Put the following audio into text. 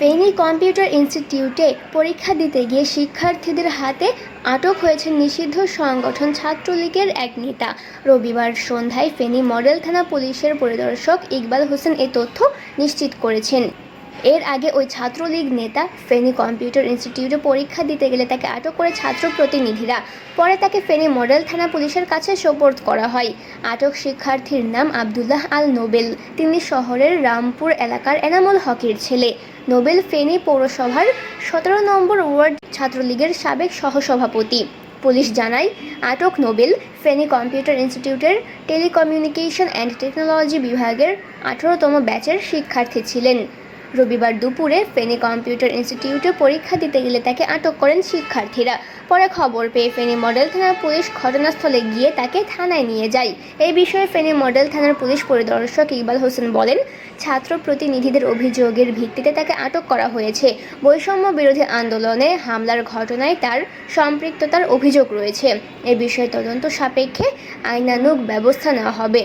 Feni computer ইনস্টিটিউটে পরীক্ষা দিতে গিয়ে শিক্ষার্থীদের হাতে আটক হয়েছেন নিষিদ্ধ সংগঠন ছাত্রলীগের এক নেতা। রবিবার সন্ধ্যায় ফেনী মডেল থানা পুলিশের পরিদর্শক ইকবাল হোসেন এ তথ্য নিশ্চিত করেছেন। এর আগে ওই ছাত্রলীগ নেতা ফেনী কম্পিউটার ইনস্টিটিউটে পরীক্ষা দিতে গেলে তাকে আটক করে ছাত্র প্রতিনিধিরা। পরে তাকে ফেনী মডেল থানা পুলিশের কাছে সোপর্দ করা হয়। আটক শিক্ষার্থীর নাম আবদুল্লাহ আল নোবেল। তিনি শহরের রামপুর এলাকার এনামুল হকের ছেলে। নোবেল ফেনী পৌরসভার সতেরো নম্বর ওয়ার্ড ছাত্রলীগের সাবেক সহসভাপতি। পুলিশ জানায়, আটক নোবেল ফেনী কম্পিউটার ইনস্টিটিউটের টেলিকমিউনিকেশন অ্যান্ড টেকনোলজি বিভাগের আঠারোতম ব্যাচের শিক্ষার্থী ছিলেন। রবিবার দুপুরে ফেনী কম্পিউটার ইনস্টিটিউটে পরীক্ষা দিতে গেলে তাকে আটক করেন শিক্ষার্থীরা। পরে খবর পেয়ে ফেনী মডেল থানার পুলিশ ঘটনাস্থলে গিয়ে তাকে থানায় নিয়ে যায়। এই বিষয়ে ফেনী মডেল থানার পুলিশ পরিদর্শক ইকবাল হোসেন বলেন, ছাত্র প্রতিনিধিদের অভিযোগের ভিত্তিতে তাকে আটক করা হয়েছে। বৈষম্য বিরোধী আন্দোলনে হামলার ঘটনায় তার সম্পৃক্ততার অভিযোগ রয়েছে। এ বিষয়ে তদন্ত সাপেক্ষে আইনানুগ ব্যবস্থা নেওয়া হবে।